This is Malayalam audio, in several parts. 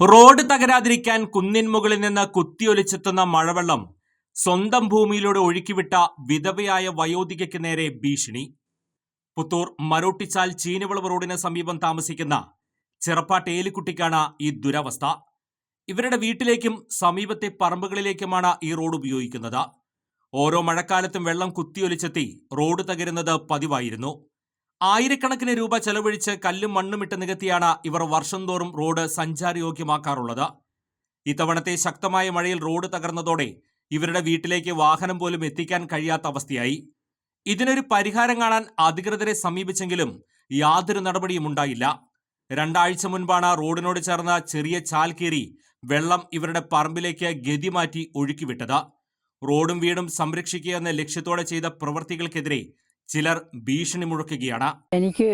റോഡ് തകരാതിരിക്കാൻ കുന്നിൻ മുകളിൽ നിന്ന് കുത്തിയൊലിച്ചെത്തുന്ന മഴവെള്ളം സ്വന്തം ഭൂമിയിലൂടെ ഒഴുക്കിവിട്ട വിധവയായ വയോധികയ്ക്ക് നേരെ ഭീഷണി. പുത്തൂർ മരോട്ടിച്ചാൽ ചീനവിളവ് റോഡിന് സമീപം താമസിക്കുന്ന ചെറുപ്പാട്ട് ഏലിക്കുട്ടിക്കാണ് ഈ ദുരവസ്ഥ. ഇവരുടെ വീട്ടിലേക്കും സമീപത്തെ പറമ്പുകളിലേക്കുമാണ് ഈ റോഡ് ഉപയോഗിക്കുന്നത്. ഓരോ മഴക്കാലത്തും വെള്ളം കുത്തിയൊലിച്ചെത്തി റോഡ് തകരുന്നത് പതിവായിരുന്നു. ആയിരക്കണക്കിന് രൂപ ചെലവഴിച്ച് കല്ലും മണ്ണും ഇട്ട് നികത്തിയാണ് ഇവർ വർഷം തോറും റോഡ് സഞ്ചാരയോഗ്യമാക്കാറുള്ളത്. ഇത്തവണത്തെ ശക്തമായ മഴയിൽ റോഡ് തകർന്നതോടെ ഇവരുടെ വീട്ടിലേക്ക് വാഹനം പോലും എത്തിക്കാൻ കഴിയാത്ത അവസ്ഥയായി. ഇതിനൊരു പരിഹാരം കാണാൻ അധികൃതരെ സമീപിച്ചെങ്കിലും യാതൊരു നടപടിയും ഉണ്ടായില്ല. രണ്ടാഴ്ച മുൻപാണ് റോഡിനോട് ചേർന്ന ചെറിയ ചാൽ കീറി വെള്ളം ഇവരുടെ പറമ്പിലേക്ക് ഗതി മാറ്റി ഒഴുക്കിവിട്ടത്. റോഡും വീടും സംരക്ഷിക്കുക എന്ന ലക്ഷ്യത്തോടെ ചെയ്ത പ്രവൃത്തികൾക്കെതിരെ ചിലർ ഭീഷണി മുഴക്കുകയാണ്. എനിക്ക്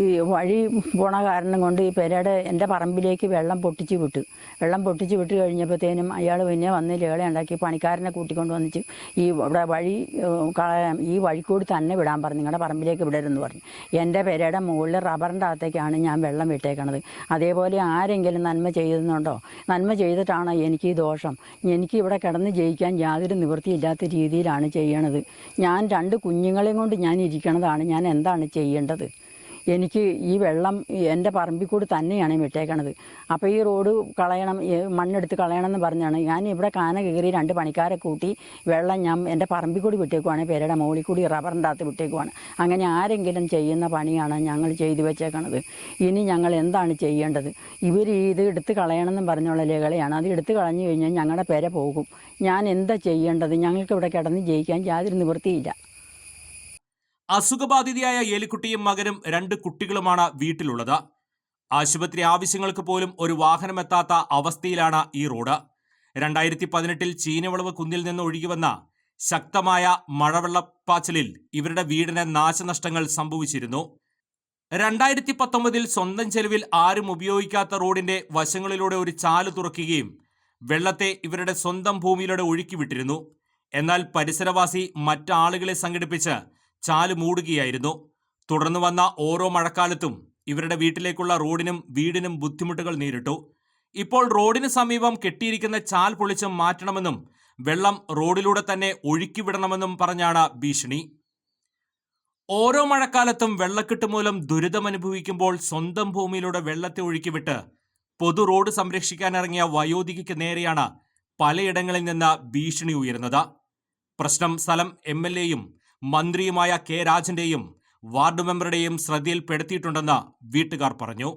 ഈ വഴി പോണ കാരണം കൊണ്ട് ഈ പെരയുടെ എന്റെ പറമ്പിലേക്ക് വെള്ളം പൊട്ടിച്ച് വിട്ടു. വെള്ളം പൊട്ടിച്ച് വിട്ട് കഴിഞ്ഞപ്പോഴത്തേനും അയാൾ പിന്നെ വന്ന് ലേള ഉണ്ടാക്കി പണിക്കാരനെ കൂട്ടിക്കൊണ്ട് വന്നിട്ട് ഈ ഇവിടെ വഴി ഈ വഴിക്കൂടി തന്നെ വിടാൻ പറഞ്ഞു. നിങ്ങളുടെ പറമ്പിലേക്ക് വിടരുതെന്ന് പറഞ്ഞു. എന്റെ പെരയുടെ മുകളിൽ റബ്ബറിന്റെ അകത്തേക്കാണ് ഞാൻ വെള്ളം വിട്ടേക്കണത്. അതേപോലെ ആരെങ്കിലും നന്മ ചെയ്യുന്നുണ്ടോ നന്മ ചെയ്തിട്ടാണ് എനിക്ക് ഈ ദോഷം. എനിക്ക് ഇവിടെ കിടന്ന് ജയിക്കാൻ യാതൊരു നിവൃത്തിയില്ലാത്ത രീതിയിലാണ് ചെയ്യണത്. ഞാൻ രണ്ട് കുഞ്ഞുങ്ങളെയും കൊണ്ട് ഞാൻ ഇരിക്കണതാണ്. ഞാൻ എന്താണ് ചെയ്യേണ്ടത്? എനിക്ക് ഈ വെള്ളം എന്റെ പറമ്പിൽ കൂടി തന്നെയാണ് വിട്ടേക്കണത്. അപ്പോൾ ഈ റോഡ് കളയണം മണ്ണെടുത്ത് കളയണം എന്ന് പറഞ്ഞാണ് ഞാൻ ഇവിടെ കാന കയറി രണ്ട് പണിക്കാരെ കൂട്ടി വെള്ളം ഞാൻ എന്റെ പറമ്പിൽ കൂടി വിട്ടേക്കുവാണ് പേരുടെ മുകളിൽ കൂടി റബ്ബറിന്റെ അകത്ത് വിട്ടേക്കുവാണ്. അങ്ങനെ ആരെങ്കിലും ചെയ്യുന്ന പണിയാണ് ഞങ്ങൾ ചെയ്തു വെച്ചേക്കണത്. ഇനി ഞങ്ങൾ എന്താണ് ചെയ്യേണ്ടത്? ഇവർ ഇത് എടുത്ത് കളയണമെന്ന് പറഞ്ഞുള്ള ലേഖലയാണ് അത് എടുത്ത് കളഞ്ഞു കഴിഞ്ഞാൽ ഞങ്ങളുടെ പേരെ പോകും. ഞാൻ എന്താ ചെയ്യേണ്ടത്? ഞങ്ങൾക്ക് ഇവിടെ കിടന്ന് ജയിക്കാൻ യാതൊരു നിവൃത്തിയില്ല. അസുഖബാധിതയായ ഏലിക്കുട്ടിയും മകനും രണ്ട് കുട്ടികളുമാണ് വീട്ടിലുള്ളത്. ആശുപത്രി ആവശ്യങ്ങൾക്ക് പോലും ഒരു വാഹനമെത്താത്ത അവസ്ഥയിലാണ് ഈ റോഡ്. രണ്ടായിരത്തി പതിനെട്ടിൽ ചീനവളവ് കുന്നിൽ നിന്ന് ഒഴുകിവന്ന ശക്തമായ മഴവെള്ളപ്പാച്ചിലിൽ ഇവരുടെ വീടിന് നാശനഷ്ടങ്ങൾ സംഭവിച്ചിരുന്നു. രണ്ടായിരത്തി പത്തൊമ്പതിൽ സ്വന്തം ചെലവിൽ ആരും ഉപയോഗിക്കാത്ത റോഡിന്റെ വശങ്ങളിലൂടെ ഒരു ചാൽ തുറക്കുകയും വെള്ളത്തെ ഇവരുടെ സ്വന്തം ഭൂമിയിലൂടെ ഒഴുക്കിവിട്ടിരുന്നു എന്നാൽ പരിസരവാസി മറ്റാളുകളെ സംഘടിപ്പിച്ച് ചാൽ മൂടുകയായിരുന്നു. തുടർന്ന് വന്ന ഓരോ മഴക്കാലത്തും ഇവരുടെ വീട്ടിലേക്കുള്ള റോഡിനും വീടിനും ബുദ്ധിമുട്ടുകൾ നേരിട്ടു. ഇപ്പോൾ റോഡിന് സമീപം കെട്ടിയിരിക്കുന്ന ചാൽ പൊളിച്ച് മാറ്റണമെന്നും വെള്ളം റോഡിലൂടെ തന്നെ ഒഴുക്കിവിടണമെന്നും പറഞ്ഞാണ് ഭീഷണി. ഓരോ മഴക്കാലത്തും വെള്ളക്കെട്ട് മൂലം ദുരിതമനുഭവിക്കുമ്പോൾ സ്വന്തം ഭൂമിയിലൂടെ വെള്ളത്തെ ഒഴുക്കിവിട്ട് പൊതു റോഡ് സംരക്ഷിക്കാനിറങ്ങിയ വയോധികയ്ക്ക് നേരെയാണ് പലയിടങ്ങളിൽ നിന്ന് ഭീഷണി ഉയരുന്നത്. പ്രശ്നം സ്ഥലം എം എൽ എയും മന്ത്രിയുമായ കെ രാജന്റെയും വാർഡ് മെമ്പറുടെയും ശ്രദ്ധയിൽപ്പെടുത്തിയിട്ടുണ്ടെന്ന് വീട്ടുകാർ പറഞ്ഞു